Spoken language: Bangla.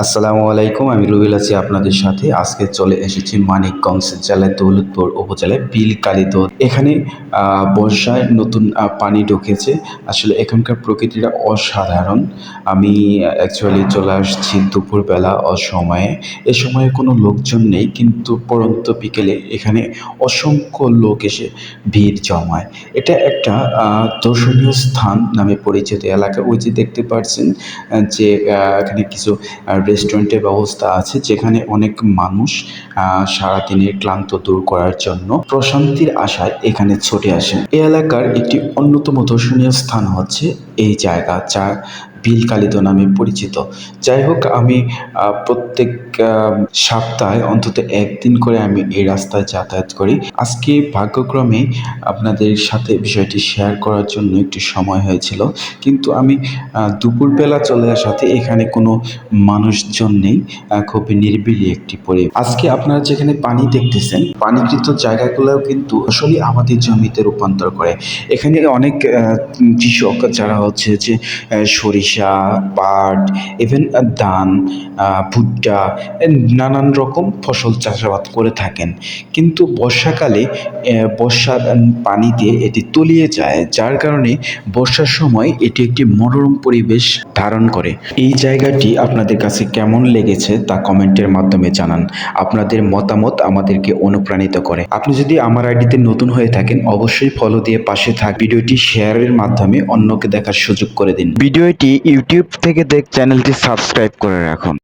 আসসালামু আলাইকুম, আমি রুবেল আছি আপনাদের সাথে। আজকে চলে এসেছি মানিকগঞ্জ জেলায় দৌলতপুর উপজেলায় বিল কালিদহ এখানে বর্ষায় নতুন পানি ঢুকেছে। আসলে এখানকার প্রকৃতিটা অসাধারণ। আমি অ্যাকচুয়ালি চলে আসছি দুপুরবেলা অসময়ে। এ সময়ে কোনো লোকজন নেই, কিন্তু পরন্ত বিকেলে এখানে অসংখ্য লোক এসে ভিড় জমায়। এটা একটা দর্শনীয় স্থান নামে পরিচিত এলাকা। ওই যে দেখতে পাচ্ছেন যে এখানে কিছু রেস্টুরেন্টের ব্যবস্থা আছে যেখানে অনেক মানুষ সারাদিনের ক্লান্ত দূর করার জন্য প্রশান্তির আশায় এখানে ছুটে আসেন। এই এলাকার একটি অন্যতম দর্শনীয় স্থান হচ্ছে এই জায়গা যা বিলকালিত নামে পরিচিত। যাই হোক আমি প্রত্যেক সপ্তাহে অন্তত একদিন করে আমি এই রাস্তায় যাতায়াত করি। আজকে ভাগ্যক্রমে আপনাদের সাথে বিষয়টি শেয়ার করার জন্য একটু সময় হয়েছিল। কিন্তু আমি দুপুরবেলা চলে আসাতে এখানে কোনো মানুষজন নেই খুব নিরিবিলি একটি পরি আজকে আপনারা যেখানে পানি দেখতেছেন পানিকৃত জায়গাগুলোও কিন্তু আসলে আমাদের জমিতে রূপান্তর করে। এখানে অনেক কৃষক যারা হচ্ছে যে আহ, সরিষা পাট ইভেন ধান ভুট্টা নানান রকম ফসল চাষাবাদ করে থাকেন। কিন্তু বর্ষাকালে বর্ষার পানিতে এটি তলিয়ে যায়, যার কারণে বর্ষার সময় এটি একটি মনোরম পরিবেশ ধারণ করে। এই জায়গাটি আপনাদের কাছে কেমন লেগেছে তা কমেন্টের মাধ্যমে জানান। আপনাদের মতামত আমাদেরকে অনুপ্রাণিত করে। আপনি যদি আমার আইডিতে নতুন হয়ে থাকেন, অবশ্যই ফলো দিয়ে পাশে থাক। ভিডিওটি শেয়ারের মাধ্যমে অন্যকে দেখার সুযোগ করে দিন। ভিডিওটি ইউটিউব থেকে দেখ চ্যানেলটি সাবস্ক্রাইব করে রাখুন।